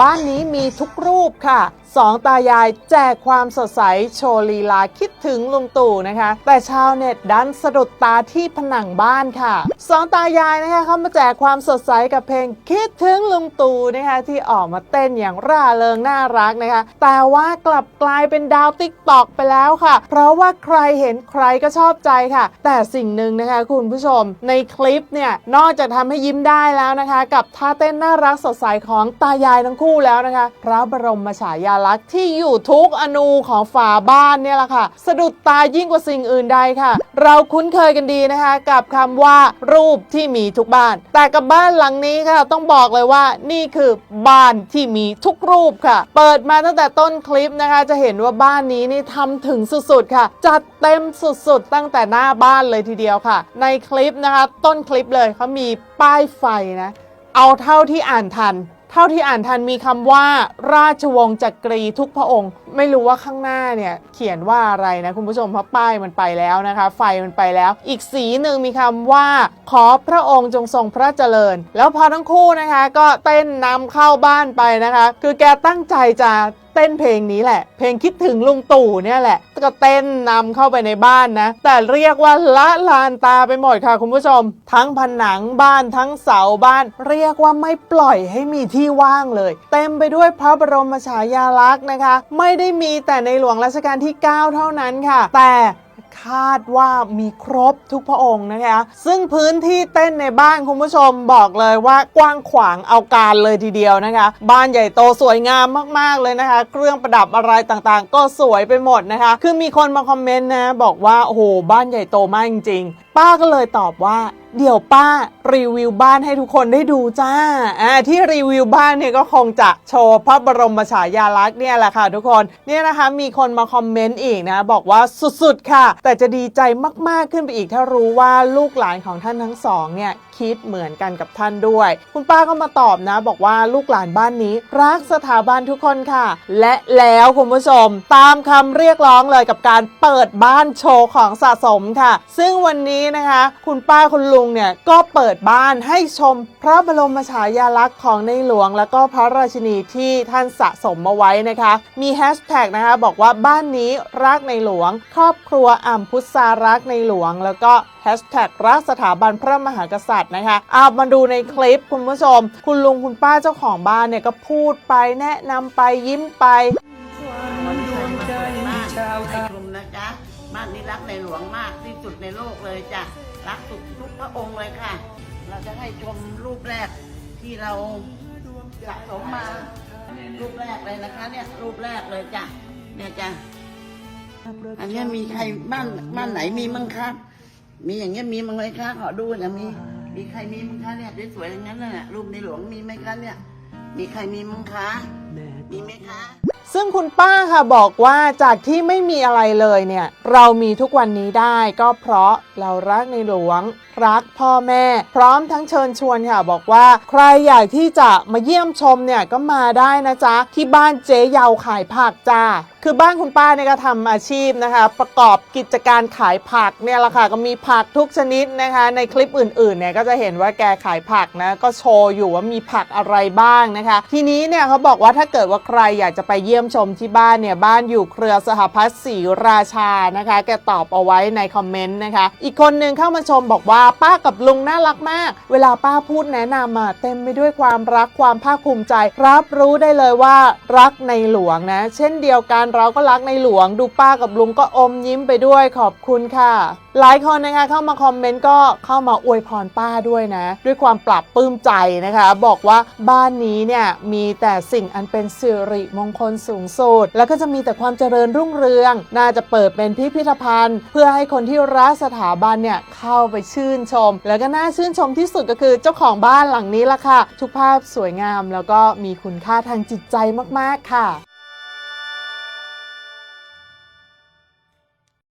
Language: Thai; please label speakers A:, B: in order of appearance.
A: บ้านนี้มีทุกรูปค่ะ สองตายายแจกความสดใสโชว์ลีลาคิดถึงลุงตู่นะคะ แต่ชาวเน็ตดันสะดุดตาที่ผนังบ้านค่ะสองตายายนะคะเขามาแจกความสดใสกับเพลงคิดถึงลุงตู่นะคะที่ออกมาเต้นอย่างร่าเริงน่ารักนะคะ แต่ว่ากลับกลายเป็นดาวติ๊กตอกไปแล้วค่ะ เพราะว่าใครเห็นใครก็ชอบใจค่ะ แต่สิ่งหนึ่งนะคะคุณผู้ชมในคลิปเนี่ยนอกจากทำให้ยิ้มได้แล้วนะคะ กับท่าเต้นน่ารักสดใสของตายายทั้งคู่แล้วนะคะ พระบรมฉายาลักษณ์ที่อยู่ทุกอนูของฝาบ้านเนี่ยแหละค่ะ สะดุดตายิ่งกว่าสิ่งอื่นใดค่ะ เราคุ้นเคยกันดีนะคะ กับคำว่ารูปที่มีทุกบ้าน แต่กับบ้านหลังนี้ค่ะ ต้องบอกเลยว่านี่คือบ้านที่มีทุกรูปค่ะ เปิดมาตั้งแต่ต้นคลิปนะคะ จะเห็นว่าบ้านนี้นี่ทำถึงสุดๆค่ะ จัดเต็มสุดๆ ตั้งแต่หน้าบ้านเลยทีเดียวค่ะ ในคลิปนะคะ ต้นคลิปเลยเขามีป้ายไฟนะ เอาเท่าที่อ่านทัน เท่าที่อ่านทันมีคำว่าราชวงศ์จักรีทุกพระองค์ ไม่รู้ว่าข้างหน้าเนี่ยเขียนว่าอะไรนะคุณผู้ชมเพราะป้ายมันไปแล้วนะคะ ไฟมันไปแล้ว อีกสีหนึ่งมีคำว่า ขอพระองค์จงทรงพระเจริญ แล้วพอทั้งคู่นะคะ ก็เต้นนำเข้าบ้านไปนะคะ คือแกตั้งใจจะ เต้นเพลงนี้แหละ เพลงคิดถึงลุงตู่เนี่ยแหละ ก็เต้นนำเข้าไปในบ้านนะ แต่เรียกว่าละลานตาไปหมดค่ะคุณผู้ชม ทั้งผนังบ้านทั้งเสาบ้าน เรียกว่าไม่ปล่อยให้มีที่ว่างเลย เต็มไปด้วยพระบรมฉายาลักษณ์นะคะ ไม่ได้มีแต่ในหลวงรัชกาลที่ 9 เท่านั้นค่ะ แต่ คาดว่ามีครบทุกพระองค์นะคะ ซึ่งพื้นที่เต้นในบ้านคุณผู้ชมบอกเลยว่ากว้างขวางเอาการเลยทีเดียวนะคะ บ้านใหญ่โตสวยงามมากๆเลยนะคะ เครื่องประดับอะไรต่างๆ ก็สวยไปหมดนะคะ คือมีคนมาคอมเมนต์นะบอกว่าโอ้โหบ้านใหญ่โตมากจริงๆ ป้าก็เลยตอบว่าเดี๋ยวป้ารีวิวบ้านให้ทุกคนได้ดูจ้าอ่าที่รีวิวบ้านเนี่ยก็คงจะโชว์พระบรมฉายาลักษณ์เนี่ยแหละค่ะทุกคนเนี่ยนะคะมีคนมาคอมเมนต์อีกนะบอกว่าสุดๆค่ะ แต่จะดีใจมากๆขึ้นไปอีกถ้ารู้ว่าลูกหลานของท่านทั้งสองเนี่ยคิดเหมือนกันกับท่านด้วย คุณป้าก็มาตอบนะ บอกว่าลูกหลานบ้านนี้ รักสถาบันทุกคนค่ะ และแล้วคุณผู้ชม ตามคำเรียกร้องเลยกับการเปิดบ้านโชว์ของสะสมค่ะ ซึ่งวันนี้นะคะ คุณป้าคุณลุงเนี่ยก็เปิดบ้านให้ชมพระบรมฉายาลักษณ์ของในหลวง แล้วก็พระราชินีที่ท่านสะสมมาไว้นะคะ มีแฮชแท็กนะคะบอกว่าบ้านนี้รักในหลวง ครอบครัวอ่ำพุทธารักในหลวง แล้วก็แฮชแท็กรักสถาบันพระมหากษัตริย์นะคะเอามาดูในคลิปคุณผู้ชม คุณลุงคุณป้าเจ้าของบ้านเนี่ยก็พูดไปแนะนำไปยิ้มไปา
B: นนี้รักในหลวงมากที่สุดในโลกเลยจ้ะรักทุกทุกพระองค์เลยค่ะ เราจะให้ชมรูปแรกที่เราสะสมมารูปแรกเลยนะคะ เนี่ยรูปแรกเลยจ้ะเนี่ยจ้ะอันนี้มีใครบ้านบ้านไหนมีมั้งคะมีอย่างเงี้ยมีมั้งไหมคะขอดูนะมีมีใครมีมั้งคะเนี่ยสวยๆอย่างนั้นน่ะรูปในหลวงมีไหมคะเนี่ย มีใครมีมั้งคะมีไหมคะ
A: ซึ่งคุณป้าค่ะบอกว่าจากที่ไม่มีอะไรเลยเนี่ย เรามีทุกวันนี้ได้ก็เพราะเรารักในหลวง รักพ่อแม่ พร้อมทั้งเชิญชวนค่ะบอกว่า ใครอยากที่จะมาเยี่ยมชมเนี่ยก็มาได้นะจ๊ะ ที่บ้านเจ๊เยาขายผักจ้าคือบ้านคุณป้าเนี่ยก็ทำอาชีพนะคะ ประกอบกิจการขายผักเนี่ยแหละค่ะก็มีผักทุกชนิดนะคะ ในคลิปอื่นๆเนี่ยก็จะเห็นว่าแกขายผักนะก็โชว์อยู่ว่ามีผักอะไรบ้างนะคะ ทีนี้เนี่ยเขาบอกว่าถ้าเกิดว่าใครอยากจะไปเยี่ยมชมที่บ้านเนี่ยบ้านอยู่เครือสหพัฒน์ศรีราชานะคะ แกตอบเอาไว้ในคอมเมนต์นะคะ อีกคนนึงเข้ามาชมบอกว่าป้ากับลุงน่ารักมาก เวลาป้าพูดแนะนำอะเต็มไปด้วยความรักความภาคภูมิใจ รับรู้ได้เลยว่ารักในหลวงนะ เช่นเดียวกันเราก็รักในหลวง ดูป้ากับลุงก็อมยิ้มไปด้วยขอบคุณค่ะ หลายคนนะคะเข้ามาคอมเมนต์ก็เข้ามาอวยพรป้าด้วยนะ ด้วยความปรับปลื้มใจนะคะ บอกว่าบ้านนี้เนี่ยมีแต่สิ่งอันเป็นสิริมงคลสูงสุดแล้วก็จะมีแต่ความเจริญรุ่งเรือง น่าจะเปิดเป็นพิพิธภัณฑ์ เพื่อให้คนที่รักสถาบันเนี่ยเข้าไปชื่นชม แล้วก็น่าชื่นชมที่สุดก็คือเจ้าของบ้านหลังนี้ละค่ะทุกภาพสวยงามแล้วก็มีคุณค่าทางจิตใจมาก ๆ ค่ะ